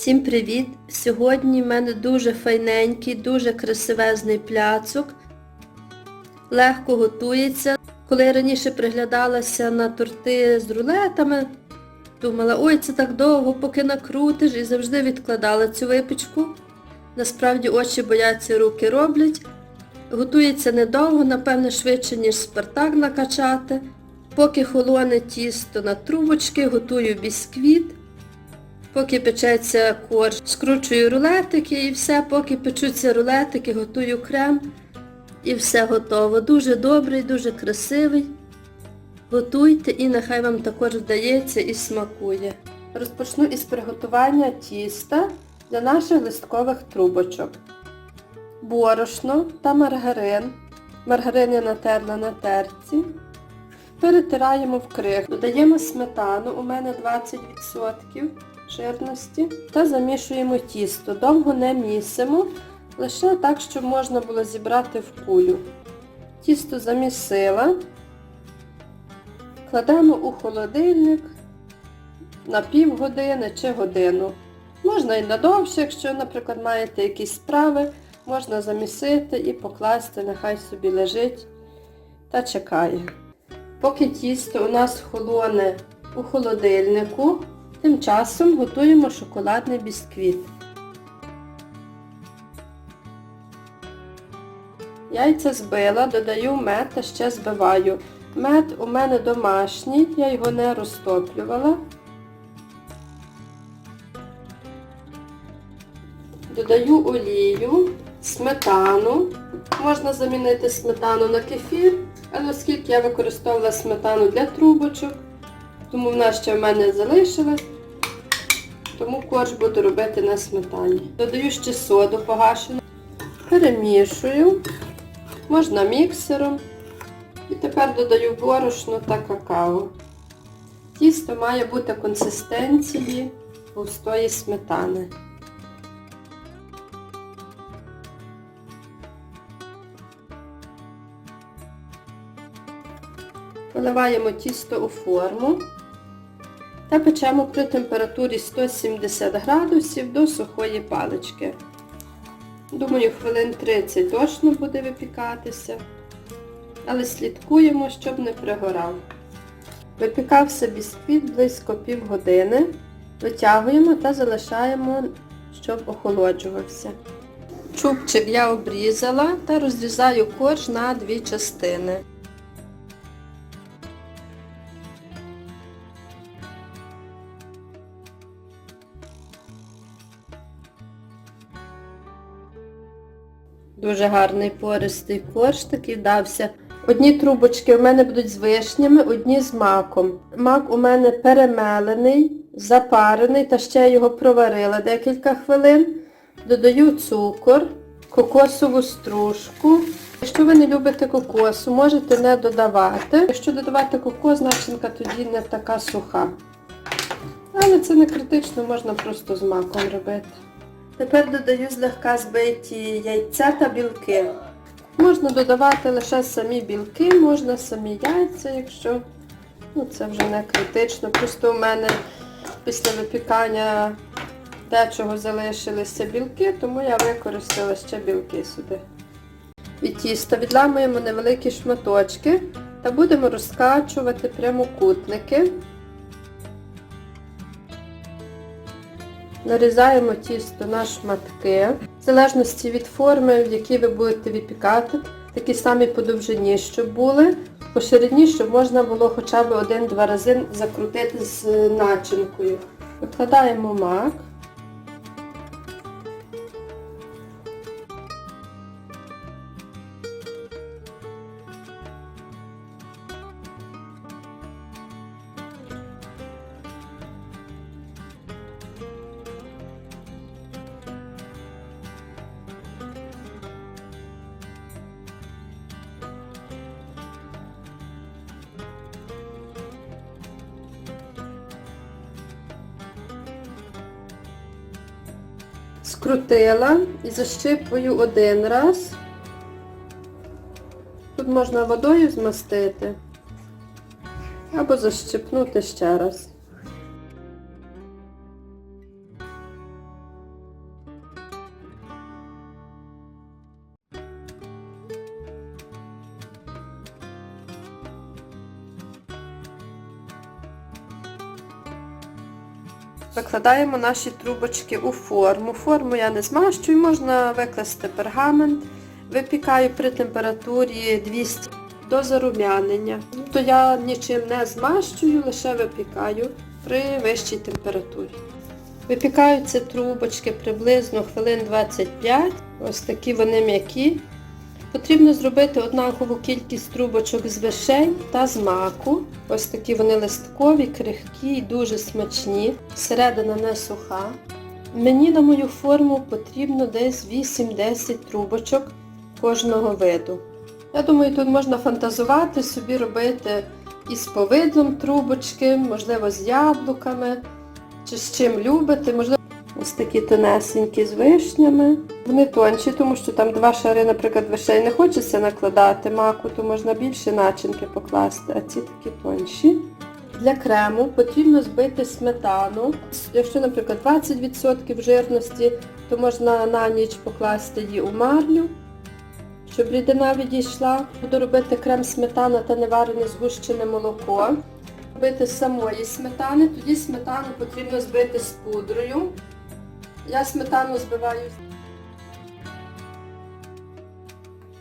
Всім привіт! Сьогодні в мене дуже файненький, дуже красивезний пляцок. Легко готується. Коли я раніше приглядалася на торти з рулетами, думала, ой, це так довго, поки накрутиш, і завжди відкладала цю випічку. Насправді очі бояться, руки роблять. Готується недовго, напевне, швидше, ніж спартак накачати. Поки холоне тісто на трубочки, готую бісквіт. Поки печеться корж, скручую рулетики і все, поки печуться рулетики, готую крем і все готово. Дуже добрий, дуже красивий. Готуйте і нехай вам також вдається і смакує. Розпочну із приготування тіста для наших листкових трубочок. Борошно та маргарин. Маргарин я натерла на терці. Перетираємо в крих. Додаємо сметану, у мене 20% жирності. Та замішуємо тісто. Довго не місимо, лише так, щоб можна було зібрати в кулю. Тісто замісила. Кладемо у холодильник на півгодини чи годину. Можна і на довше, якщо, наприклад, маєте якісь справи, можна замісити і покласти, нехай собі лежить та чекає. Поки тісто у нас холоне у холодильнику, тим часом готуємо шоколадний бісквіт. Яйця збила, додаю мед та ще збиваю. Мед у мене домашній, я його не розтоплювала. Додаю олію, сметану. Можна замінити сметану на кефір, але оскільки я використовувала сметану для трубочок, тому вона ще в мене залишилась, тому корж буду робити на сметані. Додаю ще соду погашену, перемішую, можна міксером. І тепер додаю борошно та какао. Тісто має бути консистенції густої сметани. Виливаємо тісто у форму та печемо при температурі 170 градусів до сухої палички. Думаю, хвилин 30 точно буде випікатися, але слідкуємо, щоб не пригорав. Випікався бісквіт близько півгодини. Витягуємо та залишаємо, щоб охолоджувався. Чубчик я обрізала та розрізаю корж на дві частини. Дуже гарний пористий корж такий дався. Одні трубочки в мене будуть з вишнями, одні з маком. Мак у мене перемелений, запарений, та ще я його проварила декілька хвилин. Додаю цукор, кокосову стружку. Якщо ви не любите кокосу, можете не додавати. Якщо додавати кокос, начинка тоді не така суха. Але це не критично, можна просто з маком робити. Тепер додаю злегка збиті яйця та білки. Можна додавати лише самі білки, можна самі яйця, якщо ну, це вже не критично. Просто у мене після випікання дечого залишилися білки, тому я використала ще білки сюди. Від тіста відламуємо невеликі шматочки та будемо розкачувати прямокутники. Нарізаємо тісто на шматки. В залежності від форми, в якій ви будете випікати, такі самі по довжині, щоб були. По ширині, щоб можна було хоча б один-два рази закрутити з начинкою. Відкладаємо мак. Скрутила і защипую один раз. Тут можна водою змастити або защипнути ще раз. Викладаємо наші трубочки у форму. Форму я не змащую, можна викласти пергамент. Випікаю при температурі 200 до зарум'янення. Тобто я нічим не змащую, лише випікаю при вищій температурі. Випікаються трубочки приблизно хвилин 25. Ось такі вони м'які. Потрібно зробити однакову кількість трубочок з вишень та з маку. Ось такі вони листкові, крихкі і дуже смачні. Середина не суха. Мені на мою форму потрібно десь 8-10 трубочок кожного виду. Я думаю, тут можна фантазувати, собі робити із повидлом трубочки, можливо, з яблуками, чи з чим любите, можливо. Ось такі тонесенькі з вишнями. Вони тонші, тому що там два шари, наприклад, вишей не хочеться накладати маку, то можна більше начинки покласти, а ці такі тонші. Для крему потрібно збити сметану. Якщо, наприклад, 20% жирності, то можна на ніч покласти її у марлю, щоб рідина відійшла. Буду робити крем сметана та неварене згущене молоко. Робити самої сметани, тоді сметану потрібно збити з пудрою. Я сметану збиваю.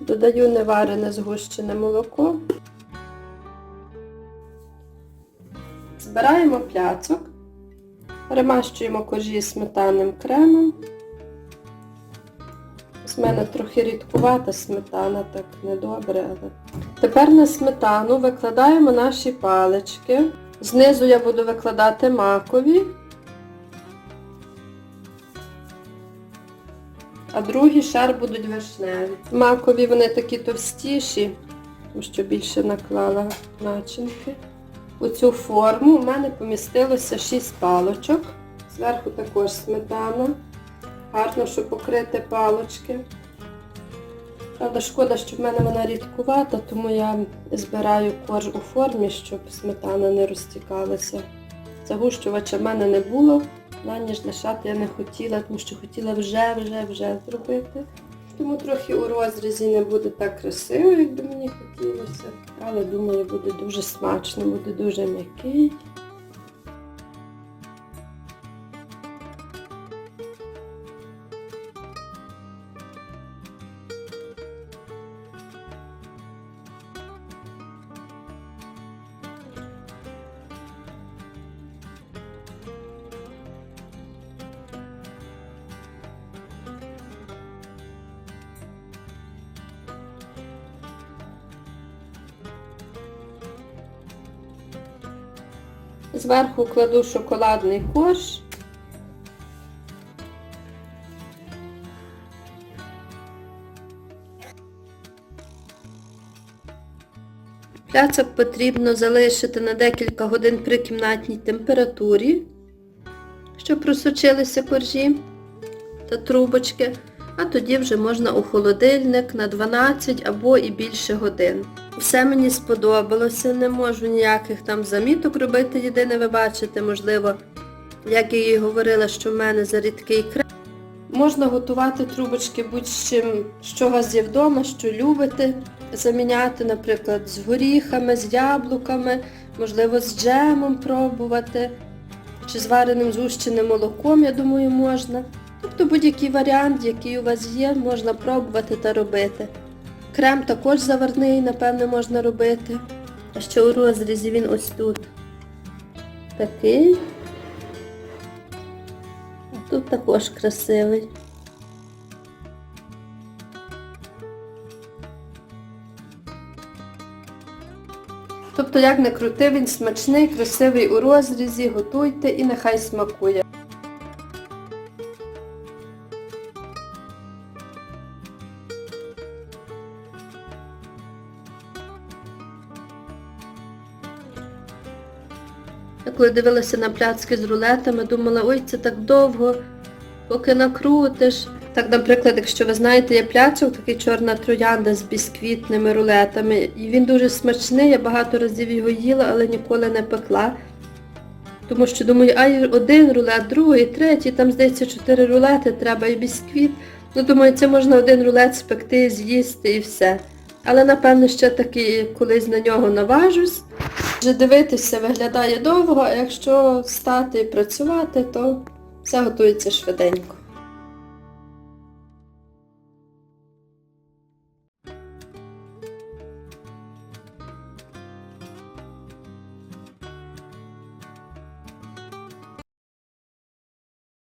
Додаю неварене згущене молоко. Збираємо пляцок, перемащуємо коржі сметанним кремом. З мене трохи рідкувата сметана, так недобре, але. Тепер на сметану викладаємо наші палички. Знизу я буду викладати макові, а другий шар будуть вишневі. Макові вони такі товстіші, тому що більше наклала начинки. У цю форму в мене помістилося 6 палочок. Зверху також сметана. Гарно, щоб покрити палочки. Правда, шкода, що в мене вона рідкувата, тому я збираю корж у формі, щоб сметана не розтікалася. Загущувача в мене не було, ніж лишати я не хотіла, тому що хотіла вже-вже-вже зробити. Тому трохи у розрізі не буде так красиво, як би мені хотілося. Але думаю, буде дуже смачно, буде дуже м'який. Зверху кладу шоколадний корж. Пляцок потрібно залишити на декілька годин при кімнатній температурі, щоб просочилися коржі та трубочки, а тоді вже можна у холодильник на 12 або і більше годин. Все мені сподобалося, не можу ніяких там заміток робити, єдине ви бачите, можливо, як я їй говорила, що в мене зарідкий крем. Можна готувати трубочки будь-з чим, що у вас є вдома, що любите. Заміняти, наприклад, з горіхами, з яблуками, можливо, з джемом пробувати, чи з вареним згущеним молоком, я думаю, можна. Тобто будь-який варіант, який у вас є, можна пробувати та робити. Крем також заварний, напевне, можна робити. А ще у розрізі він ось тут. Такий. А тут також красивий. Тобто, як не крути, він смачний, красивий у розрізі, готуйте і нехай смакує. Я коли дивилася на пляцки з рулетами, думала, ой, це так довго, поки накрутиш. Так, наприклад, якщо ви знаєте, є пляцок, такий чорна троянда з бісквітними рулетами. І він дуже смачний, я багато разів його їла, але ніколи не пекла. Тому що думаю, ай, один рулет, другий, третій, там, здається, чотири рулети треба і бісквіт. Ну, думаю, це можна один рулет спекти, з'їсти і все. Але, напевно, ще таки колись на нього наважусь. Вже дивитися виглядає довго, а якщо стати і працювати, то все готується швиденько.